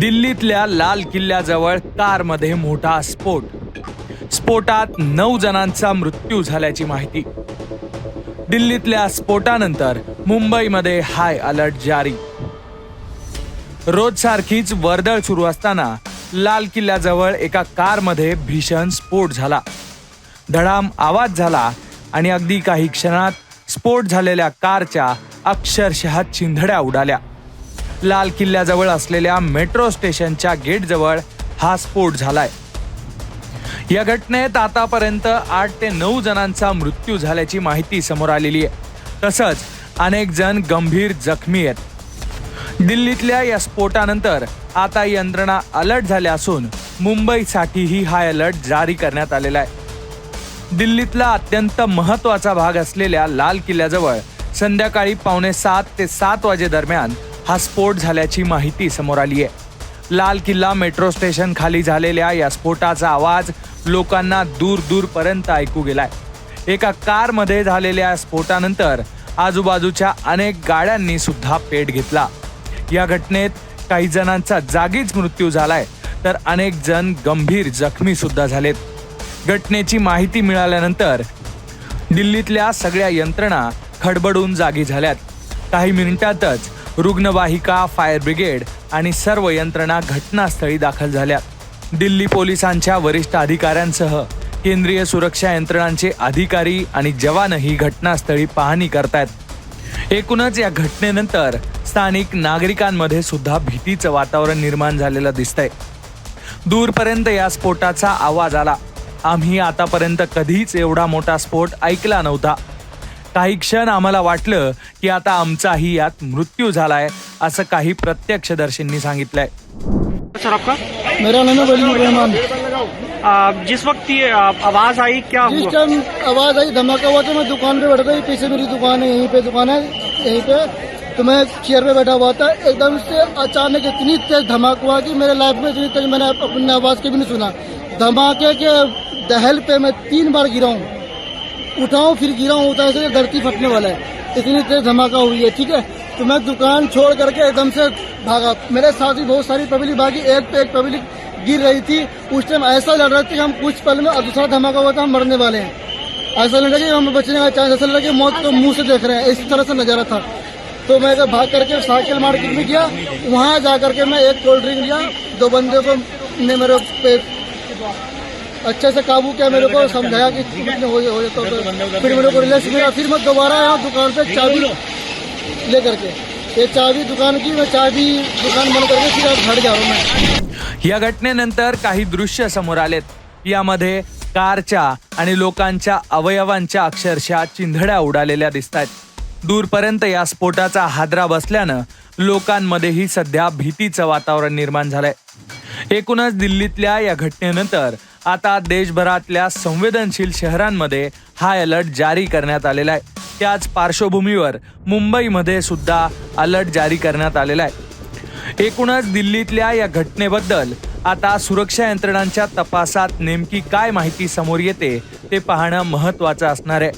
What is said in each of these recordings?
दिल्लीतल्या लाल किल्ल्याजवळ कारमध्ये मोठा स्फोट. स्फोटात नऊ जणांचा मृत्यू झाल्याची माहिती. दिल्लीतल्या स्फोटानंतर मुंबईमध्ये हाय अलर्ट जारी. रोज सारखीच वर्दळ सुरू असताना लाल किल्ल्याजवळ एका कारमध्ये भीषण स्फोट झाला. धडाम आवाज झाला आणि अगदी काही क्षणात स्फोट झालेल्या कारच्या अक्षरशः चिंधड्या उडाल्या. लाल किल्ल्याजवळ असलेल्या मेट्रो स्टेशनच्या गेटजवळ हा स्फोट झालाय. या घटनेत आतापर्यंत आठ ते नऊ जणांचा मृत्यू झाल्याची माहिती समोर आलेली आहे. तसंच अनेक जण गंभीर जखमी आहेत. दिल्लीतल्या या स्फोटानंतर आता यंत्रणा अलर्ट झाल्या असून मुंबईसाठीही हाय अलर्ट जारी करण्यात आलेला आहे. दिल्लीतला अत्यंत महत्त्वाचा भाग असलेल्या लाल किल्ल्याजवळ संध्याकाळी पावणे सात ते सात वाजेदरम्यान हा स्फोट झाल्याची माहिती समोर आली आहे. लाल किल्ला मेट्रो स्टेशन खाली झालेल्या या स्फोटाचा आवाज लोकांना दूर दूरपर्यंत ऐकू गेलाय. एका कारमध्ये झालेल्या स्फोटानंतर आजूबाजूच्या अनेक गाड्यांनी सुद्धा पेट घेतला. या घटनेत काही जणांचा जागीच मृत्यू झालाय तर अनेक जण गंभीर जखमी सुद्धा झालेत. घटनेची माहिती मिळाल्यानंतर दिल्लीतल्या सगळ्या यंत्रणा खडबडून जागी झाल्यात. काही मिनिटातच रुग्णवाहिका फायर ब्रिगेड आणि सर्व यंत्रणा घटनास्थळी दाखल झाल्या दिल्ली पोलिसांच्या वरिष्ठ अधिकाऱ्यांसह केंद्रीय सुरक्षा यंत्रणांचे अधिकारी आणि जवानही घटनास्थळी पाहणी करतायत. एकूणच या घटनेनंतर स्थानिक नागरिकांमध्ये सुद्धा भीतीचं वातावरण निर्माण झालेलं दिसतंय. दूरपर्यंत या स्फोटाचा आवाज आला. आम्ही आतापर्यंत कधीच एवढा मोठा स्फोट ऐकला नव्हता. काही क्षण आम्हाला वाटलं की आता आमचाही यात मृत्यू झालाय असं काही प्रत्यक्षदर्शींनी सांगितलंय. सर आपका? मेरा नाम है वलीम रहमान आ, जिस वक्त ये आ, आवाज आई क्या जिस हुआ? टाइम आवाज आई धमाका हुआ तो मैं दुकान पे बैठा था ये पीछे मेरी दुकान है यहीं पे दुकान है यहीं पे। तो मैं चेयर पे बैठा हुआ था एकदम से अचानक इतनी तेज धमाका हुआ कि मेरे लाइफ में इतनी तेज मैंने अपनी आवाज कभी नहीं सुना। धमाके के दहल पे मैं तीन बार गिरा हूँ। उठाऊं, फिर गिरा हूँ उठा से धरती फटने वाला है। इतनी तेज धमाका हुई है, ठीक है? तो मैं दुकान छोड़ करके एकदम से भागा। मेरे साथ ही बहुत सारी पब्लिक भागी, एक पे एक पब्लिक गिर रही थी। उस टाइम ऐसा लग रहा था कि हम कुछ पल में दूसरा धमाका हुआ था, हम मरने वाले हैं। ऐसा लग रहा कि हम बचने का चांस ऐसा लग रहा कि मौत को मुँह से देख रहे हैं। इस तरह से नज़ारा था। तो मैं भाग करके साइकिल मार्केट में गया। वहाँ जा करके मैं एक कोल्ड ड्रिंक लिया। दो बंदे को ने मेरे पे अच्छे से काबू किया मेरे को समझाया कि कुछ नहीं हो हो जाता तो फिर मेरे को रिलैक्स मिला फिर मैं दोबारा आया दुकान पे चाबी लेकर के। ये चाबी दुकान की मैं चाबी दुकान बंद करके फिर अब घर जा रहा हूँ मैं। या घटनेनंतर काही दृश्य समोर आलेत. यामध्ये कारच्या आणि लोकांच्या अवयवांच्या अक्षरशः चिंधड्या उडालेल्या दिसत आहेत दूरपर्यंत या स्फोटाचा हादरा बसल्यानं लोकांमध्येही सध्या भीतीचं वातावरण निर्माण झालंय. एकूणच दिल्लीतल्या या घटनेनंतर आता देशभरातल्या संवेदनशील शहरांमध्ये हा अलर्ट जारी करण्यात आलेला आहे. त्याच पार्श्वभूमीवर मुंबईमध्ये सुद्धा अलर्ट जारी करण्यात आलेला आहे. एकूणच दिल्लीतल्या या घटनेबद्दल आता सुरक्षा यंत्रणांच्या तपासात नेमकी काय माहिती समोर येते ते पाहणं महत्वाचं असणार आहे.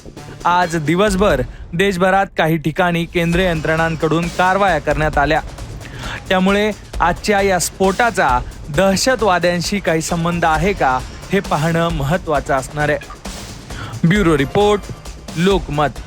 आज दिवसभर देशभरात काही ठिकाणी केंद्रीय यंत्रणांकडून कारवाया करण्यात आल्या. त्यामुळे आजच्या या स्फोटाचा दहशतवाद्यांशी काही संबंध आहे का? हे पाहणं महत्वाचं असणार आहे. Bureau report Lokmat.